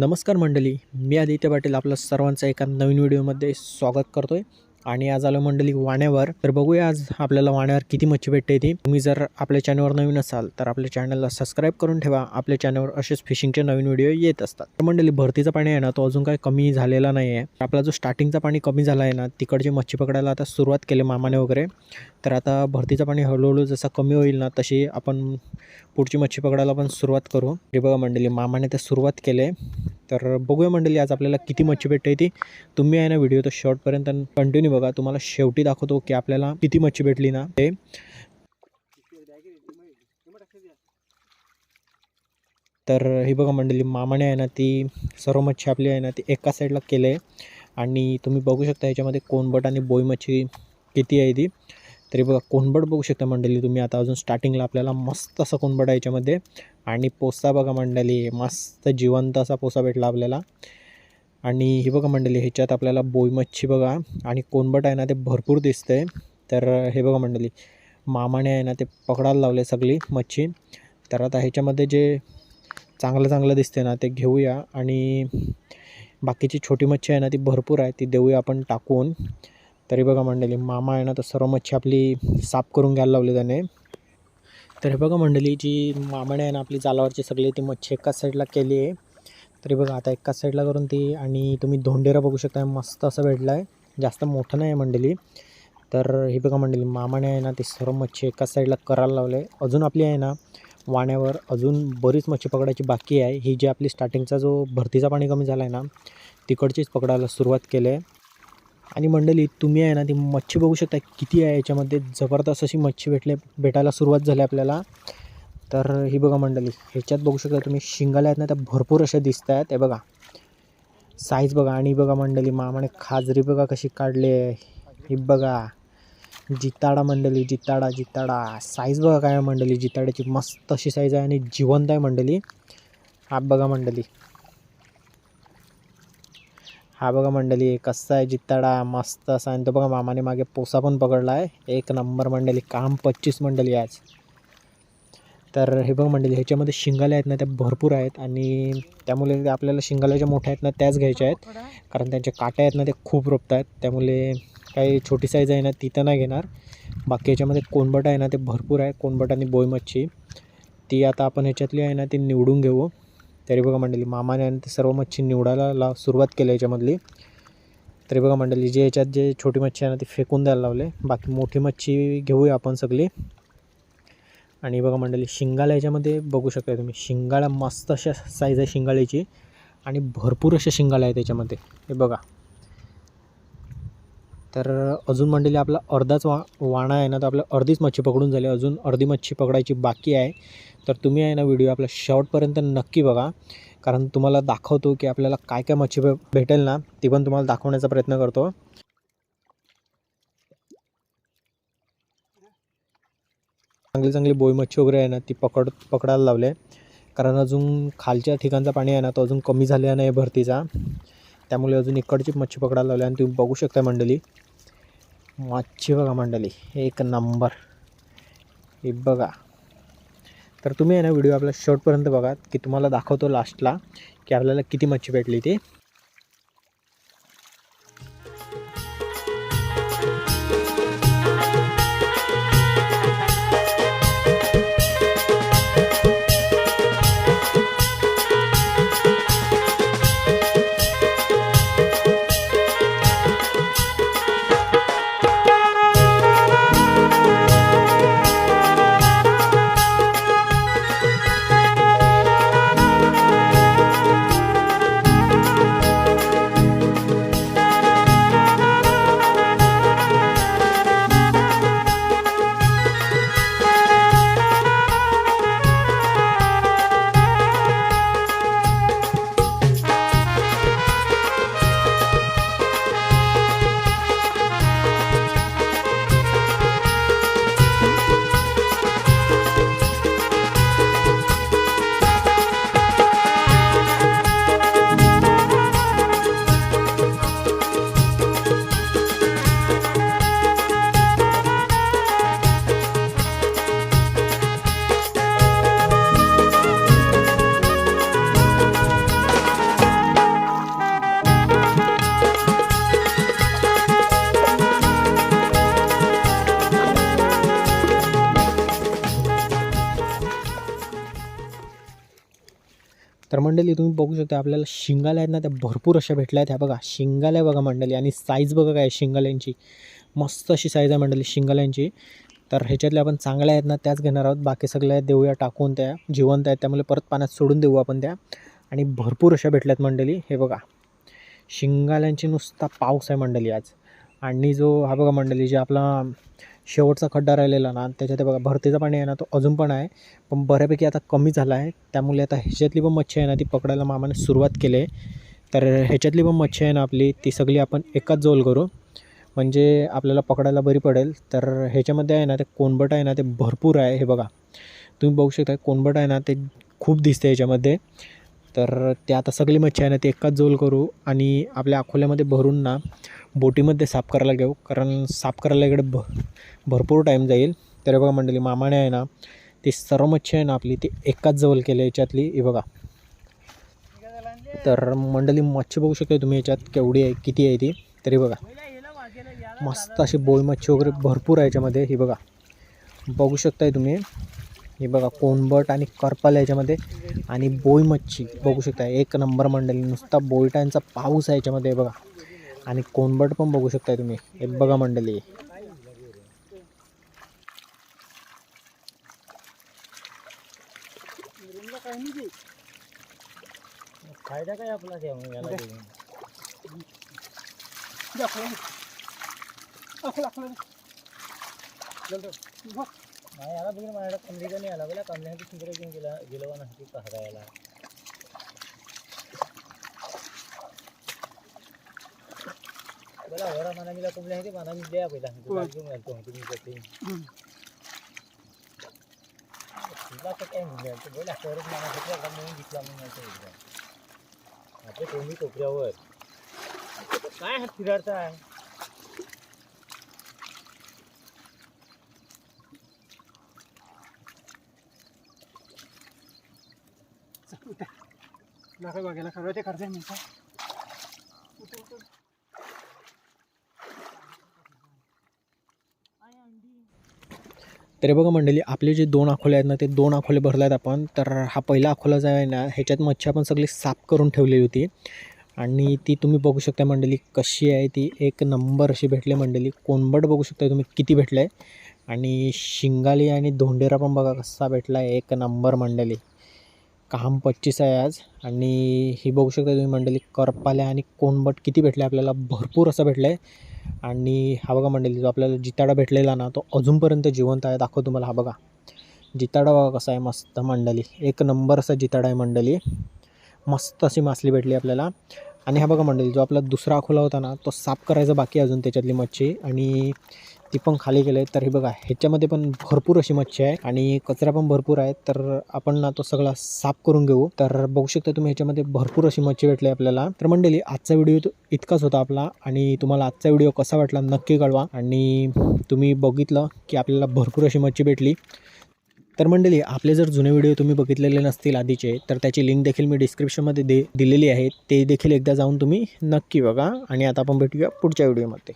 नमस्कार मंडळी मी आदित्य पाटील आपलं सर्वांचं एका नवीन व्हिडिओमध्ये स्वागत करतो आहे आणि आज आलो मंडळी वाण्यावर. तर बघूया आज आपल्याला वाण्यावर किती मच्छी भेटते ती. तुम्ही जर आपल्या चॅनलवर नवीन असाल तर आपल्या चॅनलला सबस्क्राईब करून ठेवा. आपल्या चॅनलवर असेच फिशिंगचे नवीन व्हिडिओ येत असतात. तर मंडळी भरतीचं पाणी आहे ना तो अजून काही कमी झालेला नाही आहे आपला जो स्टार्टिंगचा पाणी कमी झाला आहे ना तिकडची मच्छी पकडायला आता सुरुवात केली मामाने वगैरे. तर आता भरतीचं पाणी हळूहळू जसं कमी होईल ना तशी आपण पुढची मच्छी पकडायला पण सुरुवात करू. हे बघा मंडळी मामाने तर सुरुवात केले. तर बघूया मंडळी आज आपल्याला किती मच्छी भेटते ती. तुम्ही आहे ना व्हिडिओ तर शॉर्टपर्यंत कंटिन्यू बघा. तुम्हाला शेवटी दाखवतो की आपल्याला किती मच्छी भेटली ना. ते तर ही बघा मंडळी मामाने आहे ना ती सर्व मच्छी आपली आहे ना ती एका साईडला केलं. आहे आणि तुम्ही बघू शकता याच्यामध्ये कोनबट आणि बोई मच्छी किती आहे ती. तरी बघा कोंबड बघू शकता मंडळी तुम्ही. आता अजून स्टार्टिंगला आपल्याला मस्त असं कोंबड आहे याच्यामध्ये आणि पोसा बघा मंडळी मस्त जिवंत असा पोसा भेटला आपल्याला. आणि ही बघा मंडळी ह्याच्यात आपल्याला बोई मच्छी बघा. आणि कोणबट आहे ना ते भरपूर दिसतंय. तर हे बघा मंडळी मामाने आहे ना ते पकडायला लावले सगळी मच्छी. तर आता ह्याच्यामध्ये जे चांगलं चांगलं दिसते ना ते घेऊया. आणि बाकीची छोटी मच्छी आहे ना ती भरपूर आहे ती देऊया आपण टाकून. तरी बघा मंडळी मामा आहे ना तर सर्व मच्छी आपली साफ करून घ्यायला लावली त्याने. तर हे बघा मंडळी जी मामाने आहे ना आपली जालावरची सगळी ती मच्छी एकाच साईडला केली आहे. तरी बघा आता एकाच साईडला करून ती आणि तुम्ही धोंडेरा बघू शकता मस्त असं भेटलं आहे जास्त मोठं नाही आहे मंडळी. तर हे बघा मंडळी मामाने आहे ना ती सर्व मच्छी एकाच साईडला करायला लावले. आहे अजून आपली आहे ना वाण्यावर अजून बरीच मच्छी पकडायची बाकी आहे. ही जी आपली स्टार्टिंगचा जो भरतीचा पाणी कमी झाला आहे ना तिकडचीच पकडायला सुरुवात केली आहे. आणि मंडळी तुम्ही आहे ना ती मच्छी बघू शकता किती आहे याच्यामध्ये. जबरदस्त अशी मच्छी भेटले भेटायला सुरुवात झाली आपल्याला. तर ही बघा मंडळी ह्याच्यात बघू शकता तुम्ही शिंगाल्या आहेत ना त्या भरपूर अशा दिसत आहेत हे बघा. साईज बघा आणि बघा मंडळी मामाने खाजरी बघा कशी काढली आहे. ही बघा. जिताडा मंडळी जिताडा जिताडा. साईज बघा काय मंडळी जिताड्याची मस्त अशी साईज आहे आणि जिवंत आहे मंडळी. हा बघा मंडळी. हा बघा मंडळी कसा आहे जित्ताडा मस्त असा. आणि तो बघा मामाने मागे पोसा पण पकडला आहे. एक नंबर मंडळी काम पच्चीस मंडळी आज. तर हे बघा मंडळी ह्याच्यामध्ये शिंगाल्या आहेत ना त्या भरपूर आहेत. आणि त्यामुळे आपल्याला शिंगाल्या ज्या मोठ्या आहेत ना त्याच घ्यायच्या आहेत. कारण त्यांचे काटे आहेत ना ते खूप रोपत आहेत. त्यामुळे काही छोटी साईज आहे ना ती तर नाही घेणार. बाकी ह्याच्यामध्ये कोणबट आहे ना ते भरपूर आहे. कोनबट आणि बोईमच्छी. ती आता आपण ह्याच्यातली आहे ना ती निवडून घेऊ. तरी बघा मंडळी मामाने आणि ते सर्व मच्छी निवडायला ला सुरुवात केली याच्यामधली. तरी बघा मंडळी जे याच्यात जे छोटी मच्छी आहे ना ती फेकून द्यायला लावले. बाकी मोठी मच्छी घेऊया आपण सगळी. आणि बघा मंडळी शिंगाला याच्यामध्ये बघू शकता तुम्ही. शिंगाळा मस्त अशा साईज आहे शिंगाळ्याची. आणि भरपूर अशा शिंगाळ्या आहेत त्याच्यामध्ये हे बघा. तर अजून मंडळी आपला अर्धाच वा वाणा आहे ना तर आपल्या अर्धीच मच्छी पकडून झाली. अजून अर्धी मच्छी पकडायची बाकी आहे. तर तुम्ही आहे ना व्हिडिओ आपला शेवटपर्यंत नक्की बघा. कारण तुम्हाला दाखवतो की आपल्याला काय काय मच्छी भेटेल ना ती पण तुम्हाला दाखवण्याचा प्रयत्न करतो. चांगली चांगली बोई मच्छी वगैरे आहे ना ती पकड पकडायला लावले कारण अजून खालच्या ठिकाणचा पाणी आहे ना तो अजून कमी झालेला नाही भरतीचा. त्यामुळे अजून इकडची मच्छी पकडायला लावली आणि तुम्ही बघू शकता मंडळी. मच्छी बघा मंडळी एक नंबर. हे बघा. तर तुम्ही आहे ना व्हिडिओ आपला शेवटपर्यंत बघा की तुम्हाला दाखवतो लास्टला की आपल्याला किती मच्छी भेटली ती. मंडळी तुम्ही बघू शकता आपल्याला शिंगाल्या आहेत ना त्या भरपूर अशा भेटल्या आहेत. ह्या बघा शिंगाल्या बघा मंडळी. आणि साईज बघा काय आहे शिंगाल्यांची. मस्त अशी साईज आहे मंडळी शिंगाल्यांची. तर ह्याच्यातल्या आपण चांगल्या आहेत ना त्याच घेणार आहोत. बाकी सगळ्या देऊया टाकून त्या जिवंत आहेत. त्यामुळे परत पाण्यात सोडून देऊ आपण त्या. आणि भरपूर अशा भेटल्यात मंडळी. हे बघा शिंगाल्यांची नुसता पाऊस आहे मंडळी आज. आणि जो हा बघा मंडळी जे आपला शेवटचा खड्डा राहिलेला ना त्याच्यात बघा भरतीचं पाणी आहे ना तो अजून पण आहे. पण बऱ्यापैकी आता कमी झाला आहे. त्यामुळे आता ह्याच्यातली पण मच्छी आहे ना ती पकडायला मामाने सुरुवात केली आहे. तर ह्याच्यातली पण मच्छी आहे ना आपली ती सगळी आपण एकाच जोल करू. म्हणजे आपल्याला पकडायला बरी पडेल. तर ह्याच्यामध्ये आहे ना ते कोणबट आहे ना ते भरपूर आहे हे बघा. तुम्ही बघू शकता कोणबट आहे ना ते खूप दिसते ह्याच्यामध्ये. तर ते आता सगळी मच्छी आहे ना ती एकाच जोल करू आणि आपल्या अकोल्यामध्ये भरून ना बोटीमध्ये साफ करायला घेऊ. कारण साफ करायला इकडे भ भरपूर टाईम जाईल. तर बघा मंडळी मामाने आहे ना ती सर्व मच्छी आहे ना आपली ती एकाच जवळ केली याच्यातली. हे बघा. तर मंडळी मच्छी बघू शकता तुम्ही याच्यात केवढी आहे किती आहे ती. तरी बघा. मस्त अशी बोई मच्छी वगैरे भरपूर आहे याच्यामध्ये. ही बघा. बघू शकताय तुम्ही. हे बघा कोणबट आणि करपाल याच्यामध्ये आणि बोई मच्छी. बघू शकता एक नंबर मंडळी. नुसता बोईटांचा पाऊस आहे याच्यामध्ये बघा. आणि कोणबट पण बघू शकताय तुम्ही. हे बघा मंडळी. फायदा काय आपला याला देऊन? नाही याला बघून माझ्याकडे कमरेचा नाही आला बोला कमऱ्यासाठी सुंदर घेऊन गेला गेलो ना ती पाहता याला बोला वरा माना मिला कमल्या आहे ते? माना मी द्या पहिला. घेऊन घालतो तुम्ही करते तुला तर काय बोला तरच माना घेतला म्हणून घेतला म्हणून आपल्या कोणी कोपऱ्यावर. काय हात फिराडचा आहे? नका बघायला खरं ते खर्च म्हणता तरी बघा मंडळी आपले जे दोन अकोले आहेत ना ते दोन अकोले भरले आहेत आपण. तर हा पहिला अकोला जो आहे ना ह्याच्यात मच्छी आपण सगळी साफ करून ठेवलेली होती. आणि ती तुम्ही बघू शकता मंडळी कशी आहे ती. एक नंबर अशी भेटली मंडळी. कोणबट बघू शकता तुम्ही किती भेटलं आहे आणि शिंगाली आणि धोंडेरा पण बघा कसा भेटला आहे एक नंबर मंडळी. काम पच्चीस आहे आज. आणि ही बघू शकता तुम्ही मंडळी करपाल्या आणि कोणबट किती भेटले आपल्याला? भरपूर असं भेटलं आहे आणि हा बघा मंडळी जो आपल्याला जिताडा भेटलेला ना तो अजूनपर्यंत जिवंत आहे. दाखव तुम्हाला हा बघा. जिताडा बघा कसा आहे मस्त मंडळी. एक नंबर असा जिताडा आहे मंडळी. मस्त अशी मासली भेटली आपल्याला. आणि हा बघा मंडळी जो आपला दुसरा अखोला होता ना तो साफ करायचा बाकी अजून त्याच्यातली मच्छी. आणि ती पण खाली गेले. तर हे बघा ह्याच्यामध्ये पण भरपूर अशी मच्छी आहे आणि कचरा पण भरपूर आहे. तर आपण ना तो सगळा साफ करून घेऊ. तर बघू शकता तुम्ही ह्याच्यामध्ये भरपूर अशी मच्छी भेटली आपल्याला. तर मंडळी आजचा व्हिडिओ इतकाच होता आपला आणि तुम्हाला आजचा व्हिडिओ कसा वाटला नक्की कळवा. आणि तुम्ही बघितलं की आपल्याला भरपूर अशी मच्छी भेटली. तर मंडळी आपले जर जुने व्हिडिओ तुम्ही बघितलेले नसतील आधीचे तर त्याची लिंक देखील मी डिस्क्रिप्शनमध्ये दे दिलेली आहे. ते देखील एकदा जाऊन तुम्ही नक्की बघा. आणि आता आपण भेटूया पुढच्या व्हिडिओमध्ये.